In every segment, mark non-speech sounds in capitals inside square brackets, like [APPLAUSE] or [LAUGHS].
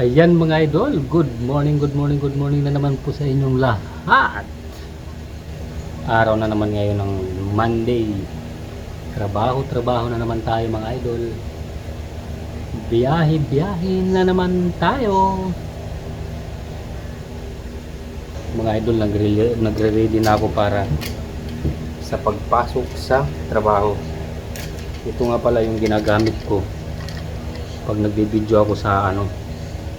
Ayan mga idol, good morning, good morning, good morning na naman po sa inyong lahat. Araw na naman ngayon ng Monday. Trabaho, trabaho na naman tayo mga idol. Biyahe, biyahe na naman tayo. Mga idol, nagre- nagre-ready na ako para sa pagpasok sa trabaho. Ito nga pala yung ginagamit ko pag nagbibideo ako sa ano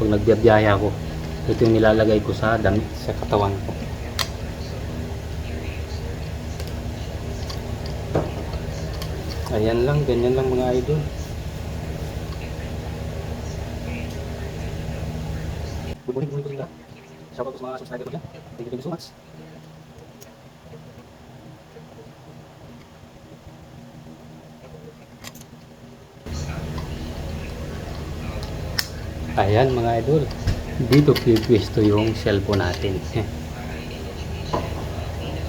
pag nagbiyahe ako ito yung nilalagay ko sa damit sa katawan ko. Ayan lang ganyan lang mga idol. Good morning good morning morning. Shout out sa mga subscriber thank you so much Ayan mga idol. Dito pipwesto yung cellphone natin. [LAUGHS]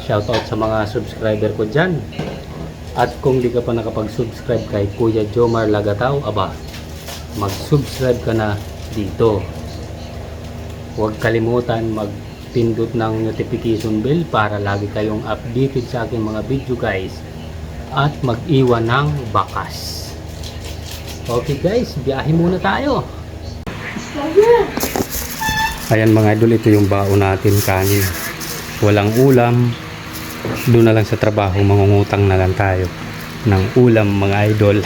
Shoutout sa mga subscriber ko dyan. At kung di ka pa nakapag-subscribe kay Kuya Jomar Lagataw, aba, mag-subscribe ka na dito. Huwag kalimutan magpindot ng notification bell para lagi kayong updated sa aking mga video guys. At mag-iwan ng bakas. Okay guys, biyahe muna tayo. Ayan mga idol, ito yung baon natin kanin. Walang ulam. Doon na lang sa trabaho, mangungutang na lang tayo ng ulam mga idol.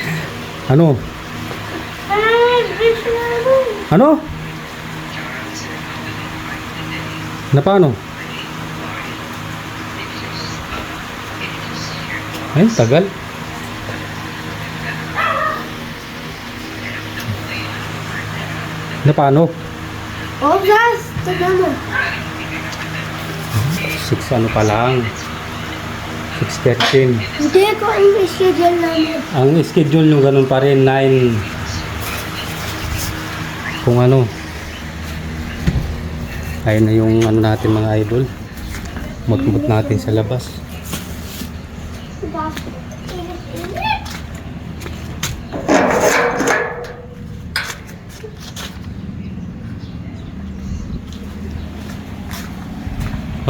[LAUGHS] ano? Ano? Na paano? Ay, tagal. Na paano? Oh, guys! Tignan mo. 6 ano pa lang. 6.13. Hindi ko ang schedule namin. Ang schedule nyo ganun pa rin, 9. Kung ano. Ayun na yung ano natin mga idol. Mutmut natin sa labas.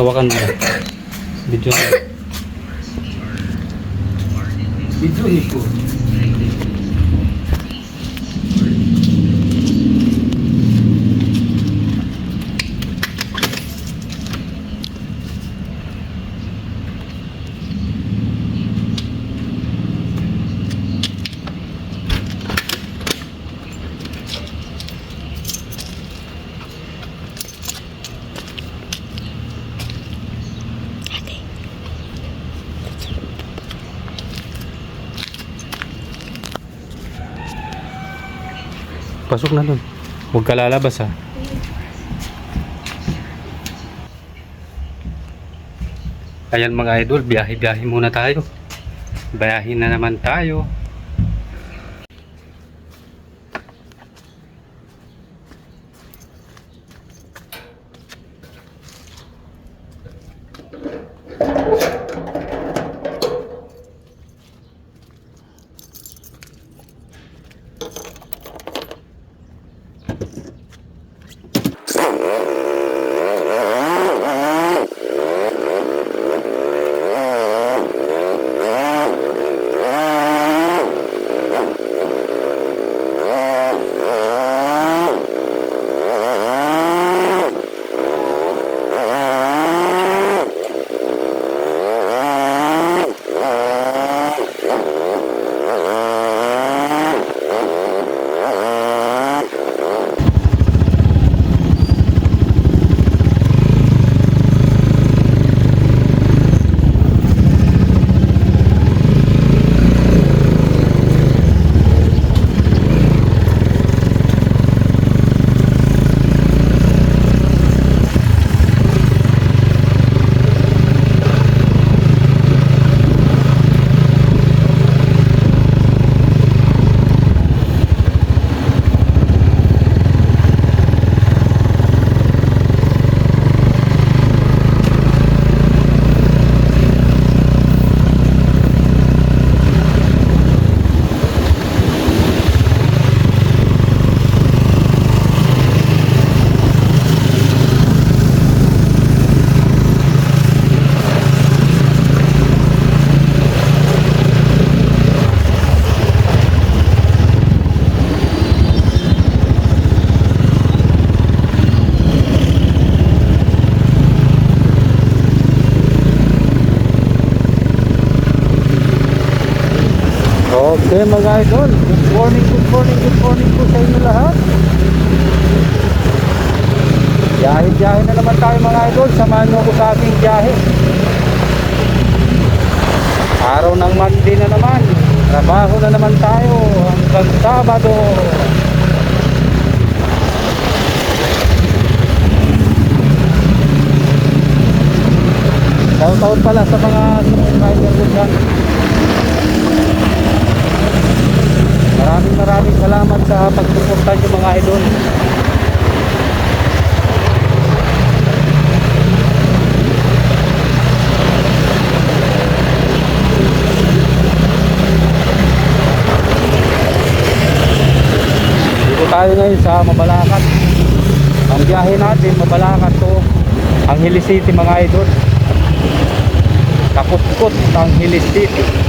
Hawakan mo. Video. Video ko. Pasok na dun. Huwag ka lalabas ha. Ayan mga idol, biyahe-biyahe muna tayo. Bayahin na naman tayo. Okay mga idol, good morning, good morning, good morning po sa inyo lahat. Biyahe-biyahe na naman tayo mga idol, samahan nyo ako sa aking biyahe. Araw ng Monday na naman, trabaho na naman tayo hanggang Sabado. Taon-taon pala sa mga subscriber ko dyan. Maraming maraming salamat sa pagsuporta nyo mga idol. Dito tayo ngayon sa Mabalacat. Ang biyahe natin, Mabalacat to ang Hilis City mga idol. Kakutkot ang Hilis City.